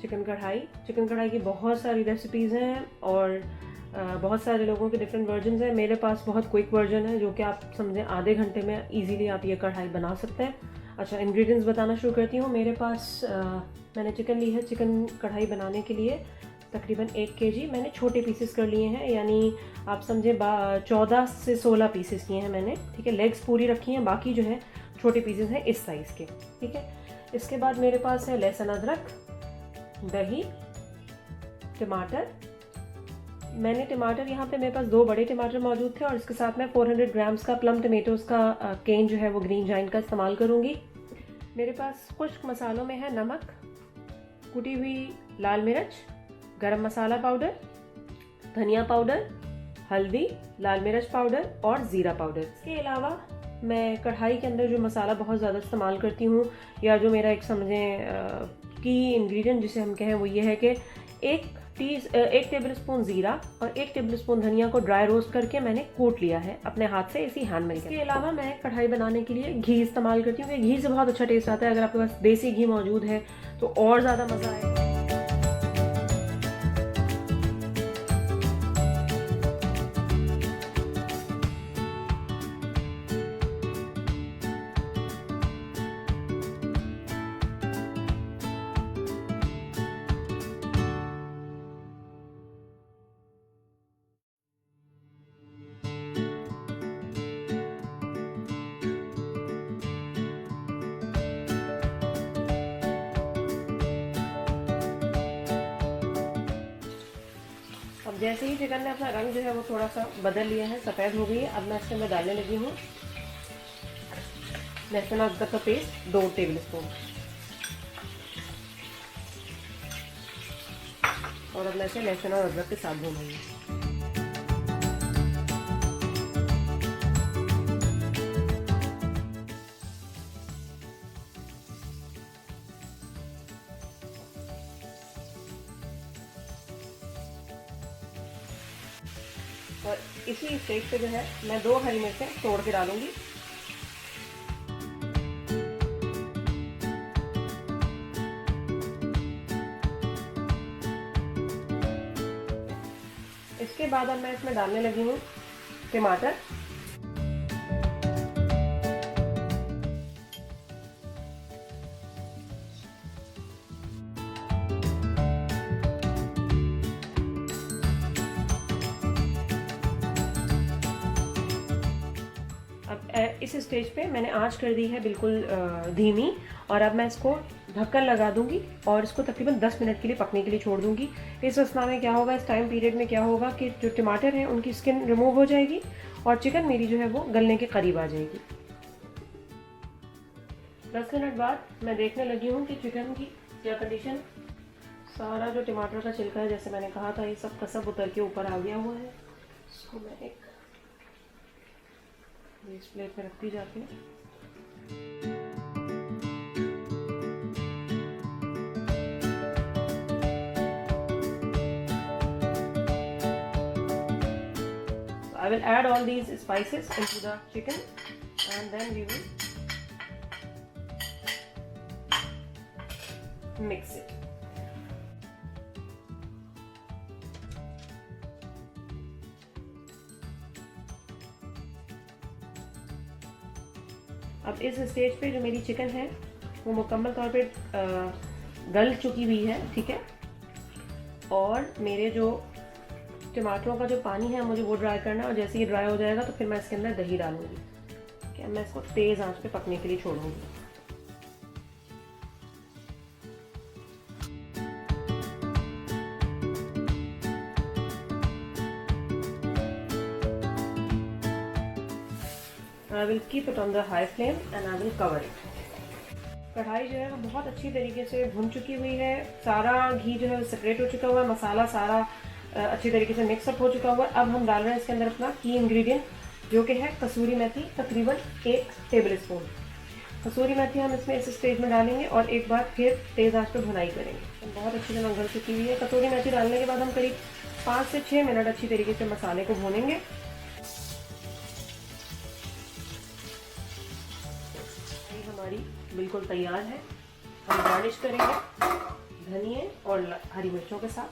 Chicken कढ़ाई। Chicken कढ़ाई की बहुत सारी रेसिपीज़ हैं और बहुत सारे लोगों के डिफरेंट वर्जन हैं। मेरे पास बहुत क्विक वर्जन है जो कि आप समझें आधे घंटे में इजीली आप ये कढ़ाई बना सकते हैं। अच्छा इंग्रेडिएंट्स बताना शुरू करती हूँ। मेरे पास अ, मैंने चिकन ली है चिकन कढ़ाई बनाने के लिए तकरीबन एक के जी मैंने छोटे पीसेस कर लिए हैं यानी आप समझे चौदह से सोलह पीसेस किए हैं मैंने। ठीक है लेग्स पूरी रखी हैं बाकी जो है छोटे पीसेस हैं इस साइज़ के। ठीक है? इसके बाद मेरे पास है लहसुन, अदरक, दही, टमाटर। मैंने टमाटर, यहाँ पे मेरे पास दो बड़े टमाटर मौजूद थे और इसके साथ मैं 400 ग्राम्स का प्लम टमेटोज़ का केन जो है वो ग्रीन जाइन का इस्तेमाल करूँगी। मेरे पास खुश्क मसालों में है नमक, कुटी हुई लाल मिर्च, गरम मसाला पाउडर, धनिया पाउडर, हल्दी, लाल मिर्च पाउडर और ज़ीरा पाउडर। इसके अलावा मैं कढ़ाई के अंदर जो मसाला बहुत ज़्यादा इस्तेमाल करती हूँ, या जो मेरा एक समझें की इंग्रेडिएंट जिसे हम कहें, वो ये है कि एक टी एक टेबल स्पून ज़ीरा और एक टेबल स्पून धनिया को ड्राई रोस्ट करके मैंने कूट लिया है अपने हाथ से इसी हैंड में इसके अलावा मैं कढ़ाई बनाने के लिए घी इस्तेमाल करती हूँ, क्योंकि घी से बहुत अच्छा टेस्ट आता है। अगर आपके पास देसी घी मौजूद है तो और ज़्यादा मज़ा आएगा। जैसे ही चिकन ने अपना रंग जो है वो थोड़ा सा बदल लिया है, सफ़ेद हो गई है। अब मैं इसके अंदर डालने लगी हूँ लहसुन अदरक का पेस्ट दो टेबल स्पून और अब मैं इसे लहसुन और अदरक के साथ भूनूँगी। और इसी स्टेज पे जो है, मैं दो हरी मिर्चें तोड़ के डालूँगी। इसके बाद अब मैं इसमें डालने लगी हूँ टमाटर। इस स्टेज पे मैंने आँच कर दी है बिल्कुल धीमी, और अब मैं इसको ढक्कन लगा दूँगी और इसको तकरीबन 10 मिनट के लिए पकने के लिए छोड़ दूँगी। इस अवस्था में क्या होगा, इस टाइम पीरियड में क्या होगा कि जो टमाटर हैं, उनकी स्किन रिमूव हो जाएगी और चिकन मेरी जो है वो गलने के करीब आ जाएगी। 10 मिनट बाद मैं देखने लगी हूँ कि चिकन की क्या कंडीशन सारा जो टमाटर का छिलका है, जैसे मैंने कहा था, ये सब का सब उतर के ऊपर आ गया हुआ है। इसको मैं एक इस प्लेट में रखती जाती हूँ I will add all these spices into the chicken and then we will mix it. अब इस स्टेज पे जो मेरी चिकन है, वो मुकम्मल तौर पे गल चुकी हुई है, ठीक है? और मेरे जो टमाटरों का जो पानी है, मुझे वो ड्राई करना है और जैसे ये ड्राई हो जाएगा तो फिर मैं इसके अंदर दही डालूँगी। ठीक है? मैं इसको तेज़ आँच पे पकने के लिए छोड़ूँगी। I will keep it on the high flame and I will cover it. कढ़ाई जो है वो बहुत अच्छी तरीके से भुन चुकी हुई है। सारा घी जो है सेपरेट हो चुका हुआ है। मसाला सारा अच्छी तरीके से मिक्सअप हो चुका हुआ है। अब हम डाल रहे हैं इसके अंदर अपना की इंग्रेडिएंट जो कि है कसूरी मेथी, तकरीबन एक टेबल स्पून कसूरी मेथी हम इसमें इस स्टेज में डालेंगे और एक बार फिर तेज़ आँच पर भुनाई करेंगे। तो बहुत अच्छी तरह गल चुकी हुई है। कसूरी मेथी डालने के बाद हम करीब पाँच से छः मिनट अच्छी तरीके से मसाले को भूनेंगे। बिल्कुल तैयार है। हम गार्निश करेंगे धनिए और हरी मिर्चों के साथ।